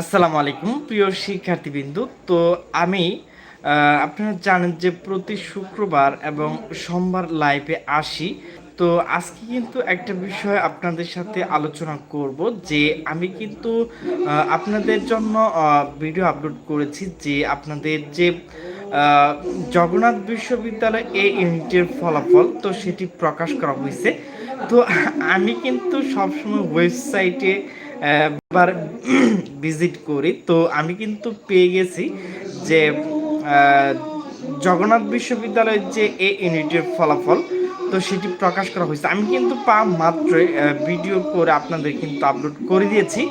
আসসালামু আলাইকুম, প্রিয় শিক্ষার্থীবৃন্দু। তো আমি আপনারা জানেন যে প্রতি শুক্রবার এবং সোমবার লাইভে আসি। তো আজকে কিন্তু একটা বিষয় আপনাদের সাথে আলোচনা করব যে আমি কিন্তু আপনাদের জন্য ভিডিও আপলোড করেছি যে আপনাদের যে জগন্নাথ বিশ্ববিদ্যালয় এই ইউনিটের ফলাফল, তো সেটি প্রকাশ করা হয়েছে। তো আমি কিন্তু সবসময় ওয়েবসাইটে বার ভিজিট করি। তো আমি কিন্তু পেয়ে গেছি যে জগন্নাথ বিশ্ববিদ্যালয়ের যে এ ইউনিটের ফলাফল তো সেটি প্রকাশ করা হয়েছে। আমি কিন্তু পা মাত্রই ভিডিও করে আপনাদের কিন্তু আপলোড করে দিয়েছি।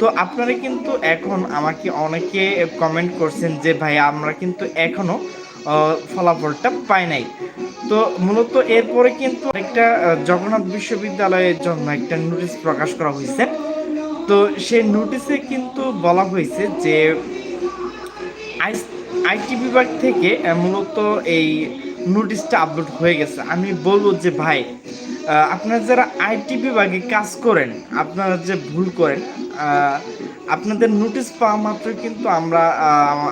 তো আপনারা কিন্তু এখন আমাকে অনেকে কমেন্ট করছেন যে ভাই আমরা কিন্তু এখনও আহ, ফলাফলটা পাই নাই। তো মূলত এরপরে কিন্তু একটা জগন্নাথ বিশ্ববিদ্যালয়ের জন্য একটা নোটিশ প্রকাশ করা হয়েছে। তো সেই নোটিশে কিন্তু বলা হয়েছে যে আইটি বিভাগ থেকে মূলত এই নোটিশটা আপলোড হয়ে গেছে। আমি বলব যে, ভাই আপনারা যারা আইটি বিভাগে কাজ করেন, আপনারা যে ভুল করেন আপনাদের নোটিশ পাওয়া মাত্র কিন্তু আমরা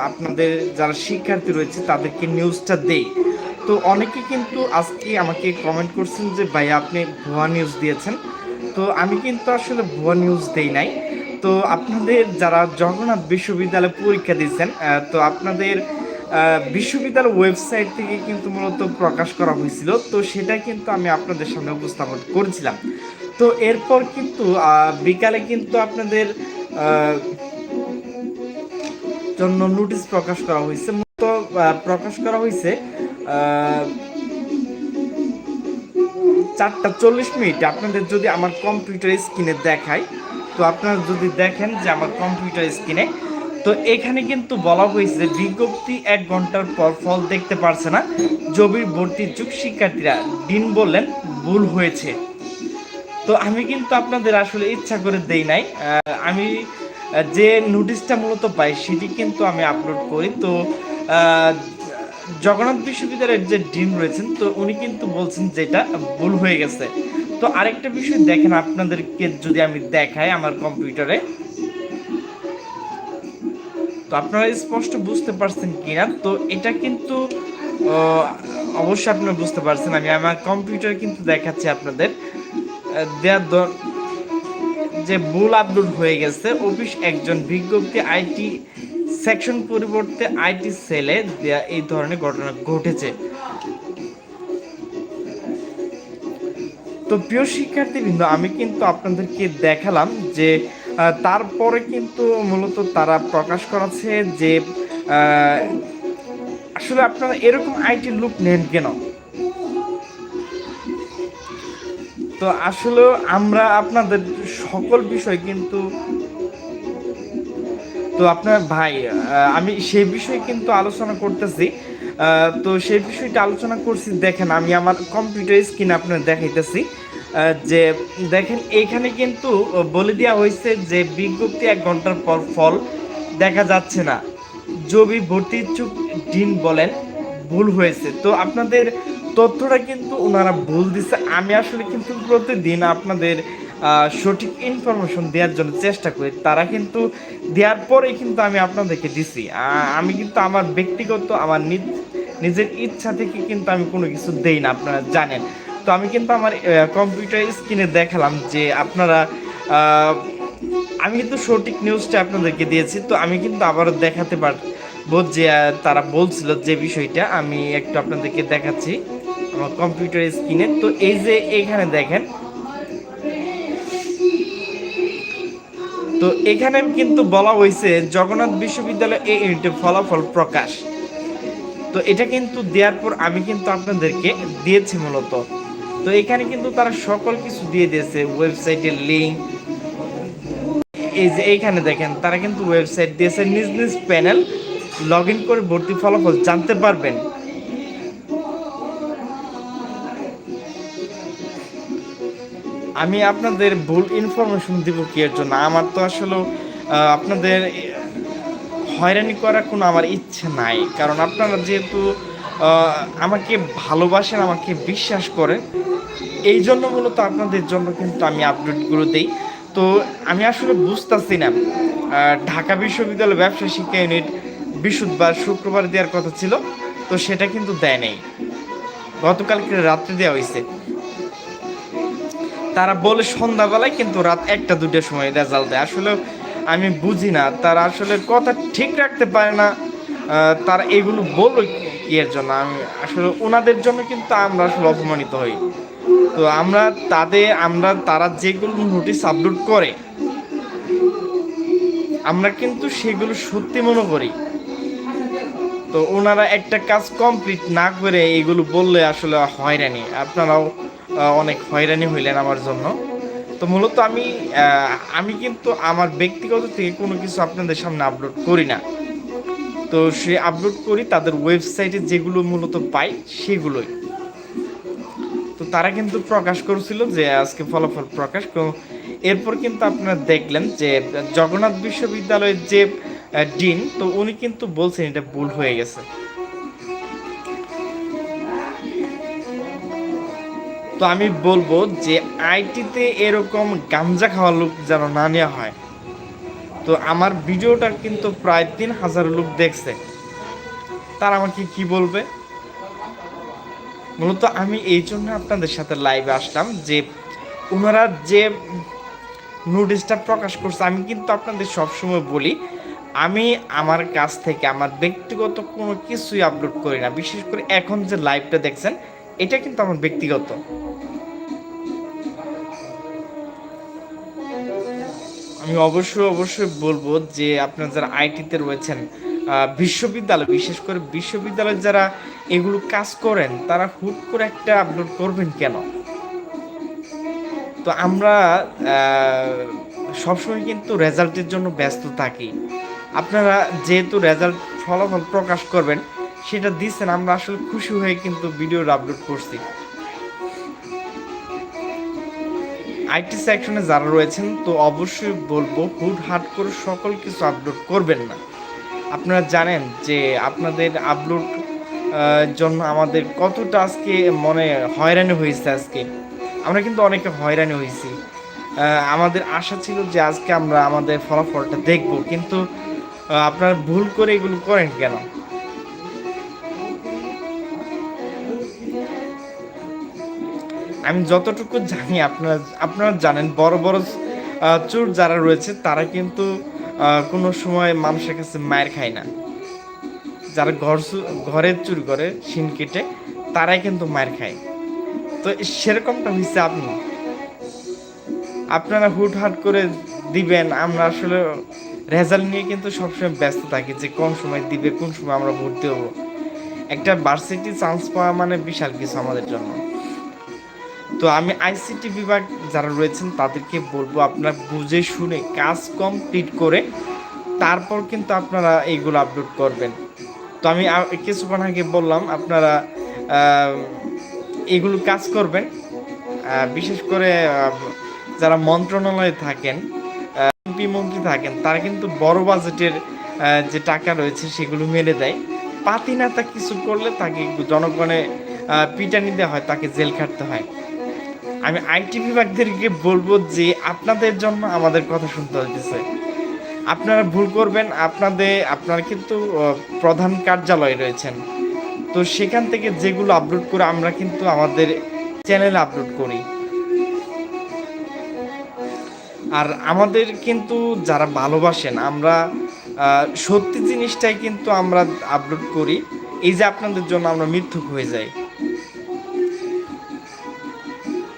আপনাদের যারা শিক্ষার্থী রয়েছে, তাদেরকে নিউজটা দেই। তো অনেকে কিন্তু আজকে আমাকে কমেন্ট করছেন যে, ভাই, আপনি ভুয়া নিউজ দিয়েছেন। তো আমি কিন্তু আসলে ভুয়া নিউজ দেই নাই। তো আপনাদের যারা জগন্নাথ বিশ্ববিদ্যালয়ে পরীক্ষা দিয়েছেন তো আপনাদের বিশ্ববিদ্যালয় ওয়েবসাইট থেকে কিন্তু মূলত প্রকাশ করা হয়েছিল। তো সেটা কিন্তু আমি আপনাদের সামনে উপস্থাপন করেছিলাম। তো এরপর কিন্তু বিকালে কিন্তু আপনাদের জন্য নোটিশ প্রকাশ করা হয়েছে। মূলত প্রকাশ করা হয়েছে চারটা চল্লিশ মিনিট আপনাদের যদি আমার কম্পিউটার স্ক্রিনে দেখায়, তো আপনারা যদি দেখেন যে আমার কম্পিউটার স্ক্রিনে, তো এখানে কিন্তু বলা হয়েছে যে বিজ্ঞপ্তি এক ঘণ্টার পর ফল দেখতে পারছে না। জবির ভর্তি যুগ শিক্ষার্থীরা ডিন বললেন ভুল হয়েছে। তো আমি কিন্তু আপনাদের আসলে ইচ্ছা করে দেই নাই। আমি যে নোটিশটা মূলত পাই, সেটি কিন্তু আমি আপলোড করি। তো জগন্নাথ বিশ্ববিদ্যালয়ের যে ডিন রয়েছেন, তো উনি কিন্তু বলছেন যেটা ভুল হয়ে গেছে। তো আরেকটা বিষয় দেখেন আপনাদেরকে যদি আমি দেখাই আমার কম্পিউটারে। তো আপনারা স্পষ্ট বুঝতে পারছেন কিনা? তো এটা কিন্তু অবশ্যই আপনারা বুঝতে পারছেন। আমি আমার কম্পিউটার কিন্তু দেখাচ্ছি আপনাদের। দেয়ার যে ভুল আপলোড হয়ে গেছে। অফিস একজন বিজ্ঞপ্তি আইটি সেকশন পরিবর্তে আইটি সেলে এই ধরনের ঘটনা ঘটেছে। তো প্রিয় শিক্ষার্থীবৃন্দ, আমি কিন্তু আপনাদেরকে দেখালাম যে তারপরে কিন্তু মূলত তারা প্রকাশ করাছে যে আসলে আপনারা এরকম আইটি লুক নেন কেন? তো আসলে আমরা আপনাদের সকল বিষয় কিন্তু তো আপনার ভাই আমি সে বিষয়ে কিন্তু আলোচনা করতেছি। তো সেই বিষয়টা আলোচনা করছি, দেখেন আমি আমার কম্পিউটার স্ক্রিনে আপনার দেখাইতেছি। যে দেখেন এইখানে কিন্তু বলে দেওয়া হয়েছে যে বিজ্ঞপ্তি এক ঘণ্টার পর ফল দেখা যাচ্ছে না। জবি ভর্তি ইচ্ছুক ডিন বলেন, ভুল হয়েছে। তো আপনাদের তথ্যটা কিন্তু ওনারা ভুল দিচ্ছে আমি আসলে কিন্তু প্রতিদিন আপনাদের সঠিক ইনফরমেশন দেওয়ার জন্য চেষ্টা করি। তারা কিন্তু দেওয়ার পরে কিন্তু আমি আপনাদেরকে দিছি। আমি কিন্তু আমার ব্যক্তিগত, আমার নিজ- নিজের ইচ্ছা থেকে কিন্তু আমি কোনো কিছু দেই না, আপনারা জানেন। তো আমি কিন্তু আমার কম্পিউটার স্ক্রিনে দেখালাম যে আপনারা আমি কিন্তু সঠিক নিউজটা আপনাদেরকে দিয়েছি। তো আমি কিন্তু আবারও দেখাতে পারব যে তারা বলছিল যে বিষয়টা। আমি একটু আপনাদেরকে দেখাচ্ছি আমার কম্পিউটার স্ক্রিনে তো এই যে এখানে দেখেন তো এখানে কিন্তু বলা হয়েছে জগন্নাথ বিশ্ববিদ্যালয় এই ইউনিটের ফলাফল প্রকাশ। তো এটা কিন্তু দেওয়ার পর আমি কিন্তু আপনাদেরকে দিয়েছি মূলত। তো এখানে কিন্তু তারা সকল কিছু দিয়ে দিয়েছে, ওয়েবসাইটের লিঙ্ক এই যে এইখানে দেখেন, তারা কিন্তু ওয়েবসাইট দিয়েছে, নিজ নিজ প্যানেল লগ ইন করে ভর্তি ফলাফল জানতে পারবেন। আমি আপনাদের ভুল ইনফরমেশন দিব কি এর জন্য? আমার তো আসলে আপনাদের হয়রানি করার কোনো আমার ইচ্ছে নাই। কারণ আপনারা যেহেতু আমাকে ভালোবাসেন, আমাকে বিশ্বাস করেন, এই জন্য মূলত আপনাদের জন্য কিন্তু আমি আপডেটগুলো দিই। তো আমি আসলে বুঝতেছি না ঢাকা বিশ্ববিদ্যালয় ব্যবসা শিক্ষা ইউনিট বৃহস্পতিবার শুক্রবার দেওয়ার কথা ছিল, তো সেটা কিন্তু দেয় নেই। গতকালকে রাত্রে দেওয়া হয়েছে। তারা বলে সন্ধ্যাবেলায়, কিন্তু রাত একটা দুটার সময় রেজাল্ট দেয়। আসলে আমি বুঝি না, তারা আসলে কথা ঠিক রাখতে পারে না তারা এগুলো বলল এর জন্য? আমি আসলে ওনাদের জন্য কিন্তু আমরা আসলে অপমানিত হই। তো আমরা তাদের, আমরা তারা যেগুলো নোটিশ আপলোড করে, আমরা কিন্তু সেগুলো সত্যি মনে করি। তো ওনারা একটা কাজ কমপ্লিট না করে এগুলো বললে আসলে হয়রানি আপনারাও অনেক হয়রানি হইলেন আমার জন্য। তো মূলত আমি আমি কিন্তু আমার ব্যক্তিগত থেকে কোনো কিছু আপনাদের সামনে আপলোড করি না। তো সে আপলোড করি, তাদের ওয়েবসাইটে যেগুলো মূলত পাই, সেগুলোই। তো তারা কিন্তু প্রকাশ করেছিল যে আজকে ফলাফল প্রকাশ। এরপর কিন্তু আপনারা দেখলেন যে জগন্নাথ বিশ্ববিদ্যালয়ের যে ডিন, তো উনি কিন্তু বলছেন এটা ভুল হয়ে গেছে। তো আমি বলব যে আইটিতে এরকম গাঞ্জা খাওয়া লোক যেন না নেওয়া হয়। তো আমার ভিডিওটা কিন্তু প্রায় তিন হাজার লোক দেখছে। তারা আমাকে কি বলবে? মূলত আমি এই জন্য আপনাদের সাথে লাইভে আসলাম যে ওনারা যে নোটিশটা প্রকাশ করছে, আমি কিন্তু আপনাদের সবসময় বলি, আমি আমার কাছ থেকে, আমার ব্যক্তিগত কোনো কিছুই আপলোড করি না। বিশেষ করে এখন যে লাইভটা দেখছেন এটা কিন্তু আমার ব্যক্তিগত। আমি অবশ্যই অবশ্যই বলব যে আপনারা যারা আইটিতে রয়েছেন বিশ্ববিদ্যালয়, বিশেষ করে বিশ্ববিদ্যালয়ে যারা এগুলো কাজ করেন, তারা হুট করে একটা আপলোড করবেন কেন? তো আমরা সবসময় কিন্তু রেজাল্টের জন্য ব্যস্ত থাকি। আপনারা যেহেতু রেজাল্ট ফলাফল প্রকাশ করবেন সেটা দিচ্ছেন আমরা আসলে খুশি হয়ে কিন্তু ভিডিও আপলোড করছি। আইটি সেকশনে যারা রয়েছেন, তো অবশ্যই বলব হুট হাট করে সকল কিছু আপলোড করবেন না। আপনারা জানেন যে আপনাদের আপলোড জন্য আমাদের কতটা আজকে মনে হয়রানি হয়েছে আজকে। আমরা কিন্তু অনেকে হয়রানি হয়েছি। আমাদের আশা ছিল যে আজকে আমরা আমাদের ফলাফলটা দেখব, কিন্তু আপনারা ভুল করে এগুলো করেন কেন? আমি যতটুকু জানি, আপনারা আপনারা জানেন, বড় বড় চোর যারা রয়েছে, তারা কিন্তু কোনো সময় মানুষের কাছে মায়ের খায় না। যারা ঘর চু- ঘরে চুরি করে শিন কেটে, তারাই কিন্তু মায়ের খায়। তো সেরকমটা হয়েছে আপনি। আপনারা হুটহাট করে দিবেন, আমরা আসলে রেজাল্ট নিয়ে কিন্তু সবসময় ব্যস্ত থাকি যে কোন সময় দিবে, কোন সময় আমরা ভর্তি হব। একটা ভার্সিটি চান্স পাওয়া মানে বিশাল কিছু আমাদের জন্য। তো আমি আইসিটি বিভাগ যারা রয়েছেন তাদেরকে বলব আপনারা বুঝে শুনে কাজ কমপ্লিট করে তারপর কিন্তু আপনারা এইগুলো আপলোড করবেন। তো আমি কিছুক্ষণ আগে বললাম আপনারা এগুলো কাজ করবেন। বিশেষ করে যারা মন্ত্রণালয়ে থাকেন এমপি মন্ত্রী থাকেন, তারা কিন্তু বড় বাজেটের যে টাকা রয়েছে সেগুলো মেরে দেয়। পাতি নেতা কিছু করলে তাকে জনগণে পিটানি দেওয়া হয়, তাকে জেল খাটতে হয়। আমি আইটি বিভাগদেরকে বলব যে আপনাদের জন্য আমাদের কথা শুনতে হইতেছে। আপনারা ভুল করবেন, আপনাদের, আপনারা কিন্তু প্রধান কার্যালয়ে রয়েছেন। তো সেখান থেকে যেগুলো আপলোড করে আমরা কিন্তু আমাদের চ্যানেলে আপলোড করি। আর আমাদের কিন্তু যারা ভালোবাসেন, আমরা সত্যি জিনিসটাই কিন্তু আমরা আপলোড করি। এই যে আপনাদের জন্য আমরা মিথ্যুক হয়ে যাই।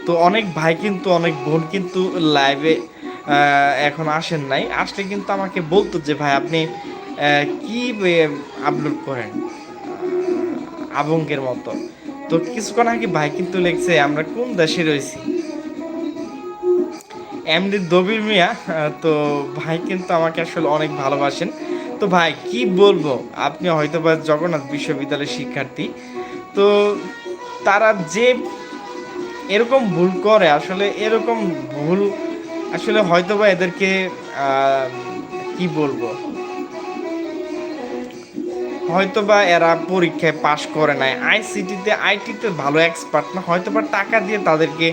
তো অনেক ভাই কিন্তু, অনেক বোন কিন্তু লাইভে এখন আসেন নাই। আসলে কিন্তু আমাকে বলতো যে, ভাই, আপনি কি আপলোড করেন? আবঙ্গের মতো। তো কিছুক্ষণ আগে ভাই কিন্তু লিখছে, আমরা কোন দেশে রয়েছি? এমডি দবির মিয়া, তো ভাই কিন্তু আমাকে আসলে অনেক ভালোবাসেন। তো ভাই, কি বলব? আপনি হয়তো বা জগন্নাথ বিশ্ববিদ্যালয়ের শিক্ষার্থী। তো তারা যে এরকম ভুল করে, আসলে এরকম ভুল, আসলে হয়তো বা এদেরকে কি বলব? হয়তো বা এরা পরীক্ষায় পাশ করে নাই। আইসিটিতে, আইটিতে ভালো এক্সপার্ট না হয়তো বা টাকা দিয়ে তাদেরকে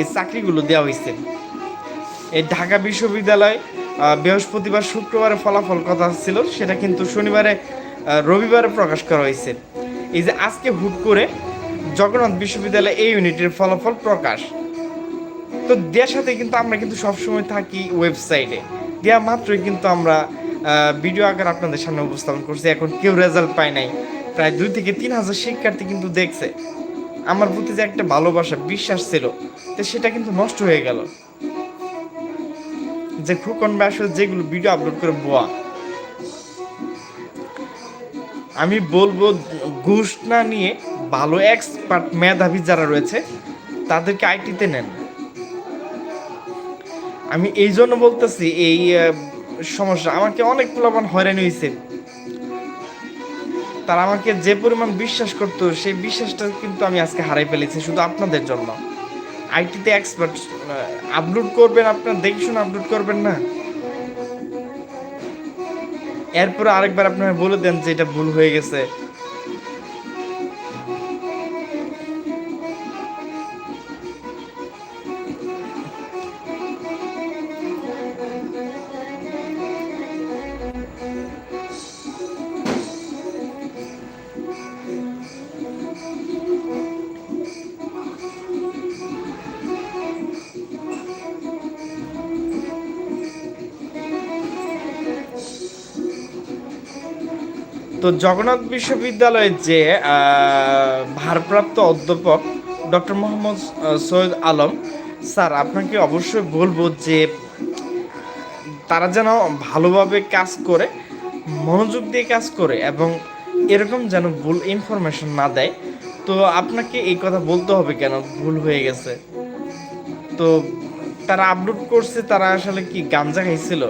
এই চাকরিগুলো দেওয়া হয়েছে এই ঢাকা বিশ্ববিদ্যালয় বৃহস্পতিবার, শুক্রবারে ফলাফল কথা ছিল, সেটা কিন্তু শনিবারে রবিবারে প্রকাশ করা হয়েছে এই যে আজকে হুট করে জগন্নাথ বিশ্ববিদ্যালয় এই ইউনিটের ফলাফল প্রকাশ। তো দেওয়ার সাথে কিন্তু আমরা কিন্তু সবসময় থাকি ওয়েবসাইটে। দেওয়া মাত্রই কিন্তু আমরা ভিডিও আকার আপনাদের সামনে উপস্থাপন করছি। এখন কেউ রেজাল্ট পায় নাই। প্রায় দুই থেকে তিন হাজার শিক্ষার্থী কিন্তু দেখছে। আমার প্রতি যে একটা ভালোবাসা, বিশ্বাস ছিল, তো সেটা কিন্তু নষ্ট হয়ে গেল। যে খুকন ভাই যেগুলো ভিডিও আপলোড করে বোয়া। আমি বলব ঘুষ না নিয়ে ভালো এক্সপার্ট মেধাবী যারা রয়েছে, তাদেরকে আইটিতে নেন। আমি এই জন্য বলতেছি, এই সমস্যা। আমাকে অনেক প্রলোভন হয়রানি হয়েছে তারা আমাকে যে পরিমাণ বিশ্বাস করতো, সেই বিশ্বাসটা কিন্তু আমি আজকে হারাই ফেলেছি, শুধু আপনাদের জন্য। আইটিতে এক্সপার্ট আপলোড করবেন আপনার, দেখে শুনে আপলোড করবেন না। এরপরে আরেকবার আপনারা বলে দেন যে এটা ভুল হয়ে গেছে। তো জগন্নাথ বিশ্ববিদ্যালয়ের যে ভারপ্রাপ্ত অধ্যাপক ডক্টর মোহাম্মদ সৈয়দ আলম, স্যার, আপনাকে অবশ্যই বলব যে, তারা যেন ভালোভাবে কাজ করে, মনোযোগ দিয়ে কাজ করে এবং এরকম যেন ভুল ইনফরমেশন না দেয়। তো আপনাকে এই কথা বলতে হবে কেন? ভুল হয়ে গেছে। তো তারা আপলোড করছে, তারা আসলে কি গাঞ্জা খাইছিল?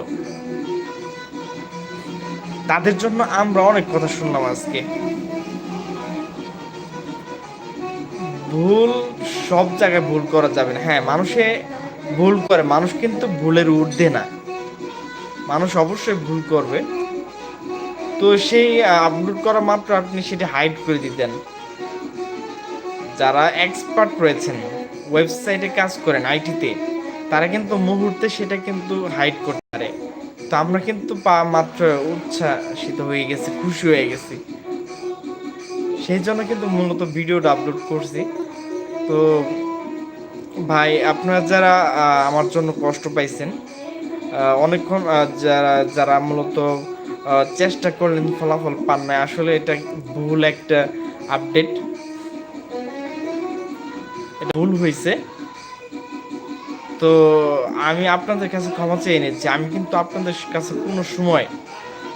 তাদের জন্য আমরা অনেক কথা শুনলাম আজকে। ভুল সব জায়গায় ভুল করা যাবে না। হ্যাঁ মানুষে ভুল করে, মানুষ কিন্তু ভুলের ঊর্ধ্বে না। মানুষ অবশ্যই ভুল করবে। তো সেই আপলোড করা মাত্র আপনি সেটা হাইড করে দিতেন। যারা এক্সপার্ট রয়েছেন ওয়েবসাইটে কাজ করেন আইটিতে তারা কিন্তু মুহূর্তে সেটা কিন্তু হাইড করতে তো আমরা কিন্তু পা মাত্র উচ্ছ্বাসিত হয়ে গেছি, খুশি হয়ে গেছি। সেই জন্য কিন্তু মূলত ভিডিওটা আপলোড করছি। তো ভাই, আপনারা যারা আমার জন্য কষ্ট পাইছেন অনেকক্ষণ যারা যারা মূলত চেষ্টা করলেন ফলাফল পান নাই, আসলে এটা ভুল একটা আপডেট এটা ভুল হয়েছে তো আমি আপনাদের কাছে ক্ষমা চেয়ে নিচ্ছি। আমি কিন্তু আপনাদের কাছে কোনো সময়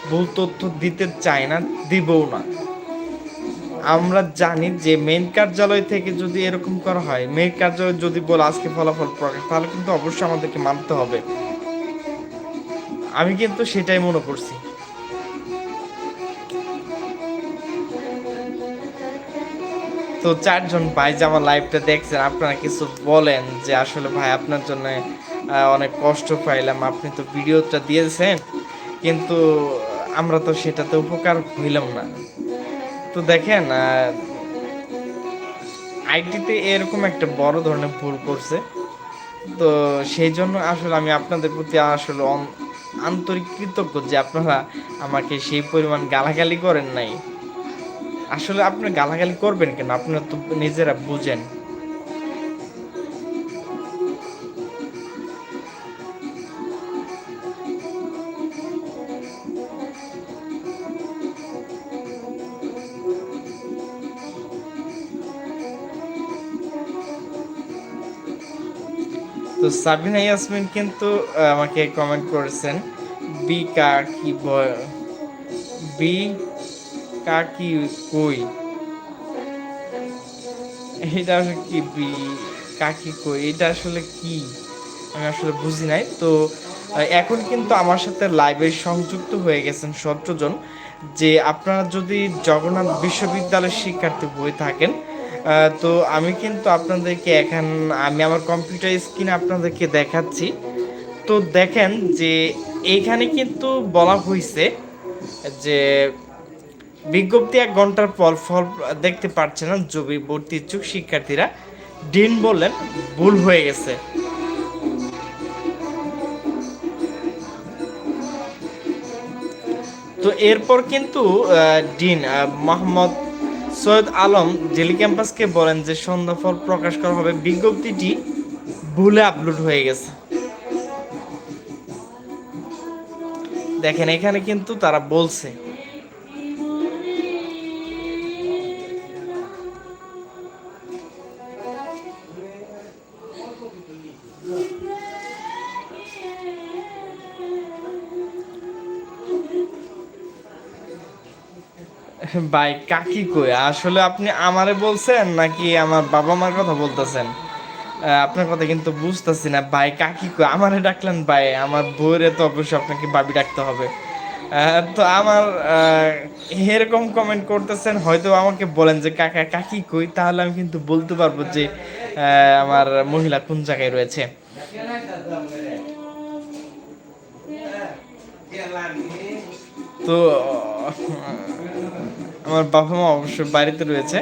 ভুল তথ্য দিতে চাই না, দিবও না। আমরা জানি যে মেন কার্যালয় থেকে যদি এরকম করা হয় মেন কার্যালয় যদি বলে আজকে ফলাফল প্রকাশ, তাহলে কিন্তু অবশ্যই আমাদেরকে মানতে হবে। আমি কিন্তু সেটাই মনে করছি। তো চারজন ভাই যে আমার লাইভটা দেখছেন, আপনারা কিছু বলেন যে আসলে ভাই আপনার জন্য অনেক কষ্ট পাইলাম, আপনি তো ভিডিওটা দিয়েছেন, কিন্তু আমরা তো সেটাতে উপকার হইলাম না। তো দেখেন আইটিতে এরকম একটা বড় ধরনের ভুল করছে, তো সেই জন্য আসলে আমি আপনাদের প্রতি আসলে আন্তরিক কৃতজ্ঞ যে আপনারা আমাকে সেই পরিমাণ গালাগালি করেন নাই। আসলে আপনি গালাগালি করবেন কেন? আপনারা তো নিজেরা বুঝেন। তো সাবিনা ইয়াসমিন কিন্তু আমাকে কমেন্ট করেছেন, বি কা কি ব- বি কা কি কই এটা আসলে কি কাকি কই এটা আসলে কি? আমি আসলে বুঝি নাই, তো এখন কিন্তু আমার সাথে লাইভে সংযুক্ত হয়ে গেছেন সতেরো যে আপনারা যদি জগন্নাথ বিশ্ববিদ্যালয়ের শিক্ষার্থী হয়ে থাকেন তো আমি কিন্তু আপনাদেরকে এখন, আমি আমার কম্পিউটার স্ক্রিনে আপনাদেরকে দেখাচ্ছি। তো দেখেন যে এইখানে কিন্তু বলা হয়েছে যে বিজ্ঞপ্তি এক ঘণ্টার পর ফল দেখতে পাচ্ছে না জবি ভর্তি ইচ্ছুক শিক্ষার্থীরা। ডিন বললেন, ভুল হয়ে গেছে। তো এরপর কিন্তু ডিন মোহাম্মদ সৈয়দ আলম জেলি ক্যাম্পাসকে বলেন যে সন্ধ্যাফল প্রকাশ করা হবে। বিজ্ঞপ্তিটি ভুলে আপলোড হয়ে গেছে। দেখেন, এখানে কিন্তু তারা বলছে ভাই, কাকি কই? আসলে আপনি আমারে বলছেন নাকি আমার বাবা মার কথা বলতেছেন? আপনার কথা কিন্তু বুঝতেছি না। ভাই, কাকি কই? আমারে ডাকলেন ভাই, আমার বউরে তো অবশ্যই আপনাকে বাবি ডাকতে হবে। তো আমার এরকম কমেন্ট করতেছেন, হয়তো আমাকে বলেন যে, কাকা, কাকি কই? তাহলে আমি কিন্তু বলতে পারব যে আমার মহিলা কোন জায়গায় রয়েছে। তো আমার বাবা মা অবশ্যই বাড়িতে রয়েছে।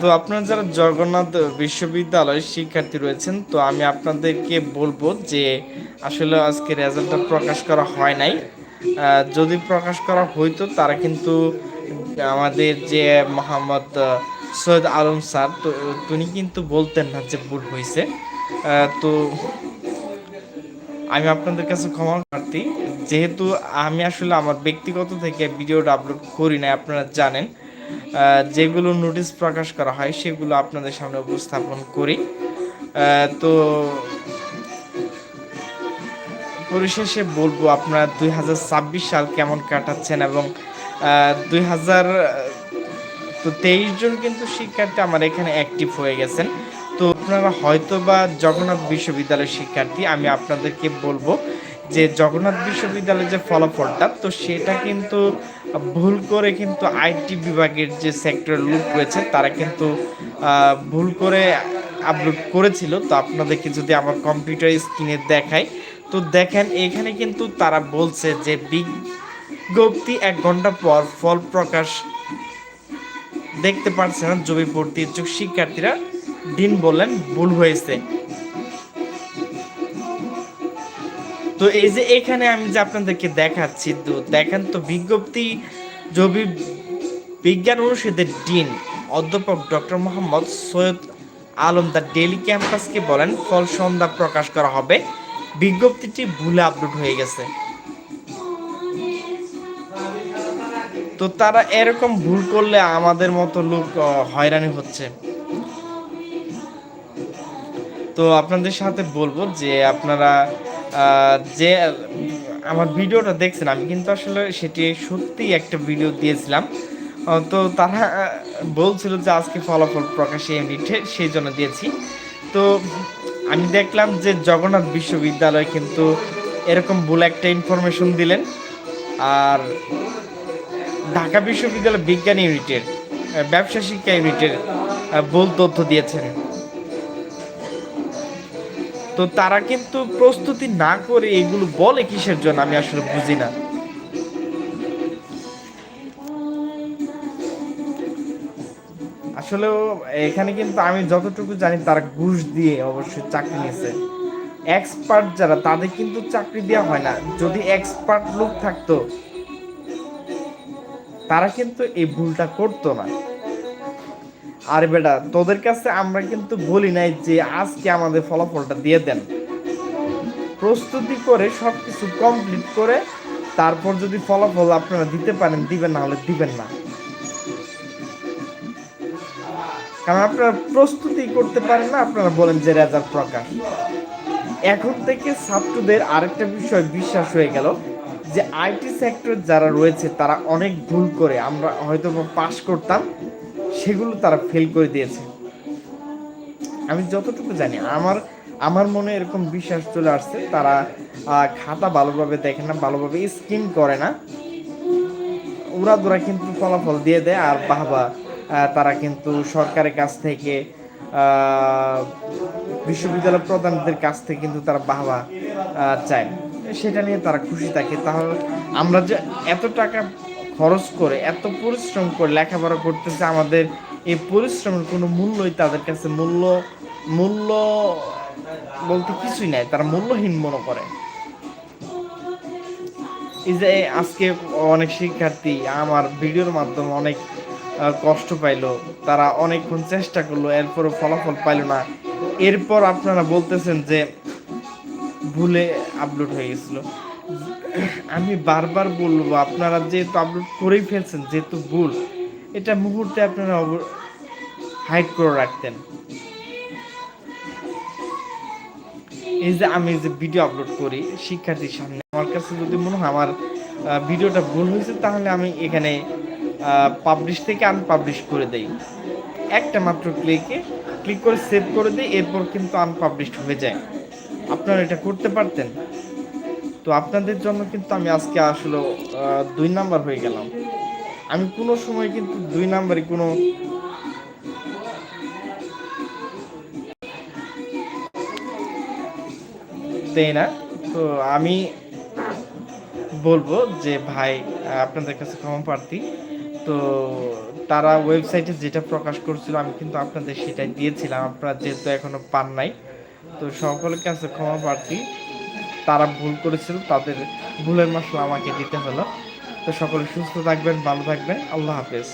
তো আপনারা যারা জগন্নাথ বিশ্ববিদ্যালয়ের শিক্ষার্থী রয়েছেন, তো আমি আপনাদেরকে বলব যে আসলে আজকে রেজাল্টটা প্রকাশ করা হয় নাই। যদি প্রকাশ করা হইতো, তারা কিন্তু আমাদের যে মোহাম্মদ সৈয়দ আলম স্যার, তো তিনি কিন্তু বলতেন না যে ভুল হয়েছে। তো আমি আপনাদের কাছে ক্ষমা প্রার্থী। যেহেতু আমি আসলে আমার ব্যক্তিগত থেকে ভিডিওটা আপলোড করি না আপনারা জানেন যেগুলো নোটিশ প্রকাশ করা হয় সেগুলো আপনাদের সামনে উপস্থাপন করি। তো পরিশেষে বলব আপনারা দুই হাজার ছাব্বিশ সাল কেমন কাটাচ্ছেন এবং দুই হাজার, তো তেইশ জন কিন্তু শিক্ষার্থী আমার এখানে অ্যাক্টিভ হয়ে গেছেন। তো আপনারা হয়তো বা জগন্নাথ বিশ্ববিদ্যালয়ের শিক্ষার্থী, আমি আপনাদেরকে বলব যে জগন্নাথ বিশ্ববিদ্যালয়ের যে ফলাফলটা, তো সেটা কিন্তু ভুল করে কিন্তু আইটি বিভাগের যে সেক্টর লুক রয়েছে, তারা কিন্তু ভুল করে আপলোড করেছিল। তো আপনাদেরকে যদি আমার কম্পিউটার স্ক্রিনে দেখাই, তো দেখেন এখানে কিন্তু তারা বলছে যে বিজ্ঞপ্তি এক ঘণ্টা পর ফল প্রকাশ দেখতে পারছে না, জমি পড়তে ইচ্ছুক শিক্ষার্থীরা। দিন বললেন ভুল হয়েছে। তো এই যে এখানে আমি যে আপনাদেরকে দেখাচ্ছি, তো দেখেন তো বিজ্ঞপ্তি জবি বিজ্ঞান অনুষদের ডিন, অধ্যাপক doctor Mohammad Syed Alam the daily ক্যাম্পাসকে বলেন, ফল সন্ধ্যা প্রকাশ করা হবে। বিজ্ঞপ্তিটি ভুলে আপলোড হয়ে গেছে। তো তারা এরকম ভুল করলে আমাদের মতো লোক হয়রানি হচ্ছে। তো আপনাদের সাথে বলব যে আপনারা যে, আমার ভিডিওটা দেখছেন, আমি কিন্তু আসলে সেটি সত্যি একটা ভিডিও দিয়েছিলাম। তো তারা বলছিল যে আজকে ফলাফল প্রকাশে ইউনিটে সেই জন্য দিয়েছি। তো আমি দেখলাম যে জগন্নাথ বিশ্ববিদ্যালয় কিন্তু এরকম ভুল একটা ইনফরমেশন দিলেন। আর ঢাকা বিশ্ববিদ্যালয় বিজ্ঞান ইউনিটের ব্যবসা শিক্ষা ইউনিটের ভুল তথ্য দিয়েছেন। তো তারা কিন্তু প্রস্তুতি না করে এগুলো বলে কিসের জন্য আমি আসলে বুঝি না। আসলেও এখানে কিন্তু আমি যতটুকু জানি তারা ঘুষ দিয়ে অবশ্যই চাকরি নিয়েছে। এক্সপার্ট যারা, তাদের কিন্তু চাকরি দেওয়া হয় না। যদি এক্সপার্ট লোক থাকতো, তারা কিন্তু এই ভুলটা করতো না। আর বেটা, তোদের কাছে আমরা কিন্তু বলি নাই যে আজকে আমাদের ফলাফলটা দিয়ে দেন। প্রস্তুতি করে সব কিছু কমপ্লিট করে তারপর যদি ফলাফল আপনারা দিতে পারেন, দিবেন না হলে দিবেন না। কারণ আপনারা প্রস্তুতি করতে পারেন না, আপনারা বলেন যে রেজাল্ট প্রকাশ। এখন থেকে ছাত্রদের আরেকটা বিষয় বিশ্বাস হয়ে গেল যে আইটি সেক্টর যারা রয়েছে, তারা অনেক ভুল করে। আমরা হয়তো পাশ করতাম সেগুলো তারা ফেল করে দিয়েছে। আমি যতটুকু জানি, আমার আমার মনে এরকম বিশ্বাস চলে আসছে, তারা খাতা ভালোভাবে দেখে না, ভালোভাবে স্কিম করে না। ওরা দোরা কিন্তু ফলাফল দিয়ে দেয়, আর বাহবা তারা কিন্তু সরকারের কাছ থেকে বিশ্ববিদ্যালয় প্রধানদের কাছ থেকে কিন্তু তারা বাহবা চায়। সেটা নিয়ে তারা খুশি থাকে। তাহলে আমরা যে এত টাকা খরচ করে, এত পরিশ্রম করে লেখাপড়া করতেছে আমাদের, এই পরিশ্রমের কোনো মূল্যই তাদের কাছে মূল্য মূল্য বলতে কিছুই নাই, তারা মূল্যহীন মনে করে। এই যে আজকে অনেক শিক্ষার্থী আমার ভিডিওর মাধ্যমে অনেক কষ্ট পাইলো, তারা অনেকক্ষণ চেষ্টা করল, এরপরও ফলাফল পাইলো না। এরপর আপনারা বলতেছেন যে ভুলে আপলোড হয়ে গেছিল। আমি বারবার বলব, আপনারা যেহেতু আপলোড করেই ফেলছেন, যেহেতু ভুল, এটা মুহূর্তে আপনারা হাইড করে রাখতেন। এই যে আমি যে ভিডিও আপলোড করি, শিক্ষার্থীর সামনে, আমার কাছে যদি মনে হয় আমার ভিডিওটা ভুল হয়েছে, তাহলে আমি এখানে পাবলিশ থেকে আমি আনপাবলিশ করে দেই। একটা মাত্র ক্লিকে ক্লিক করে সেভ করে দিই, এরপর কিন্তু আনপাবলিশড হয়ে যায়। আপনারা এটা করতে পারতেন? তো আপনাদের জন্য কিন্তু আমি আজকে আসলে দুই নাম্বার হয়ে গেলাম। আমি কোনো সময় কিন্তু দুই নাম্বারই কোনো দেই না। তো আমি বলব যে ভাই আপনাদের কাছে ক্ষমা প্রার্থী। তো তারা ওয়েবসাইটে যেটা প্রকাশ করছিল, আমি কিন্তু আপনাদের সেটাই দিয়েছিলাম। আপনারা যেহেতু এখনও পান নাই, তো সকলের কাছে ক্ষমা প্রার্থী। তারা ভুল করেছিল, তাদের ভুলের মশলা আমাকে দিতে হলো। তো সকলে সুস্থ থাকবেন, ভালো থাকবেন। আল্লাহ হাফেজ।